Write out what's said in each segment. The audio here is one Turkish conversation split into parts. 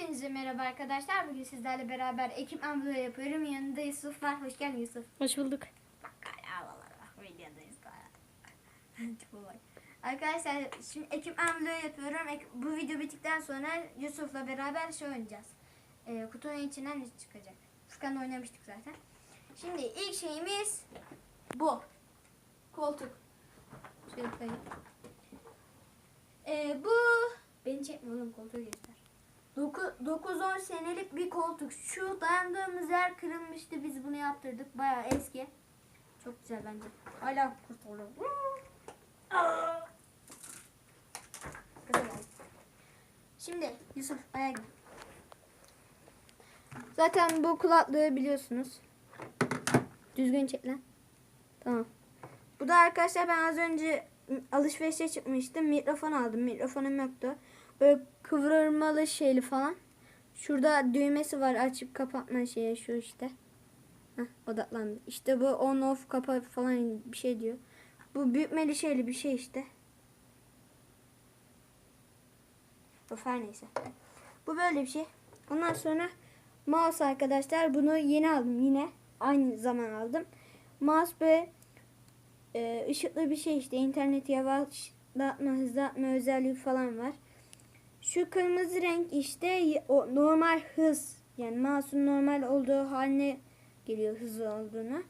Hepinize merhaba arkadaşlar. Bugün sizlerle beraber ekipman video yapıyorum. Yanında Yusuf var. Hoş geldin Yusuf. Hoş bulduk. Videodayız. Arkadaşlar şimdi ekipman video yapıyorum. Bu video bittikten sonra Yusuf'la beraber şey oynayacağız. Ee, kutunun içinden ne çıkacak? Furkan oynamıştık zaten. Şimdi ilk şeyimiz bu. Koltuk. Şöyle koyayım. Ee, bu beni çekme oğlum koltuğu göster. 9-10 senelik bir koltuk. Şu dayandığımız yer kırılmıştı. Biz bunu yaptırdık. Bayağı eski. Çok güzel bence. Hala kurtulur. Şimdi Yusuf ayağa gel. Zaten bu kulaklığı biliyorsunuz. Düzgün çek lan. Tamam. Bu da arkadaşlar ben az önce alışverişe çıkmıştım. Mikrofon aldım. Mikrofonum yoktu. Böyle kıvırmalı şeyli falan. Şurada düğmesi var açıp kapatma şeyi şu işte. Heh, odaklandı. İşte bu on off kapa falan bir şey diyor. Bu büyütmeli şeyli bir şey işte. Of her neyse. Bu böyle bir şey. Ondan sonra mouse arkadaşlar bunu yeni aldım yine. Aynı zaman aldım. Mouse böyle e, ışıklı bir şey işte. İnterneti yavaşlatma, hızlatma özelliği falan var. Şu kırmızı renk işte o normal hız. Yani mouse'un normal olduğu haline geliyor hızlı olduğunu.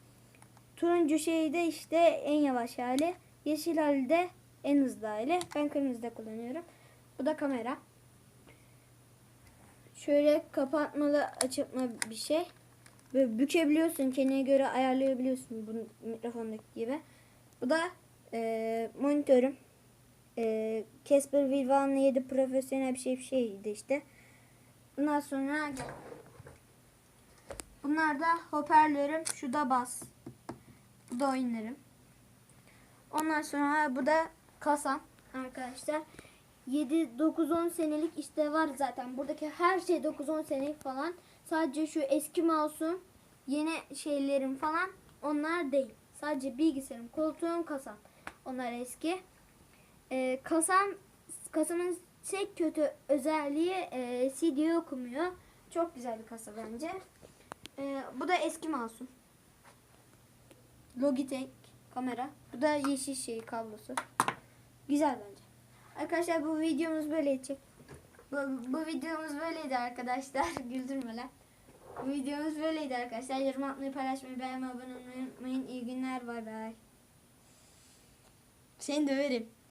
Turuncu şey de işte en yavaş hali. Yeşil hali de en hızlı hali. Ben kırmızıda kullanıyorum. Bu da kamera. Şöyle kapatmalı açılma bir şey. Böyle bükebiliyorsun. Kendine göre ayarlayabiliyorsun bu mikrofondaki gibi. Bu da e, monitörüm. E, Casper Vivan'la 7 profesyonel bir şey bir şeydi işte. Bundan sonra bunlar da hoparlörüm. Şu da bas. Bu da oyunlarım. Ondan sonra bu da kasam arkadaşlar. 7 9 10 senelik işte var zaten. Buradaki her şey 9 10 senelik falan. Sadece şu eski mouse'um, yeni şeylerim falan onlar değil. Sadece bilgisayarım, koltuğum, kasam. Onlar eski. Ee, kasam kasamın tek kötü özelliği e, CD okumuyor. Çok güzel bir kasa bence. Ee, bu da eski mouse'um. Logitech kamera. Bu da yeşil şey kablosu. Güzel bence. Arkadaşlar bu videomuz böyleydi. Bu, bu videomuz böyleydi arkadaşlar. Güldürme lan. Bu videomuz böyleydi arkadaşlar. Yorum atmayı, paylaşmayı, beğenmeyi, abone olmayı unutmayın. İyi günler. Bay bay. Seni döverim.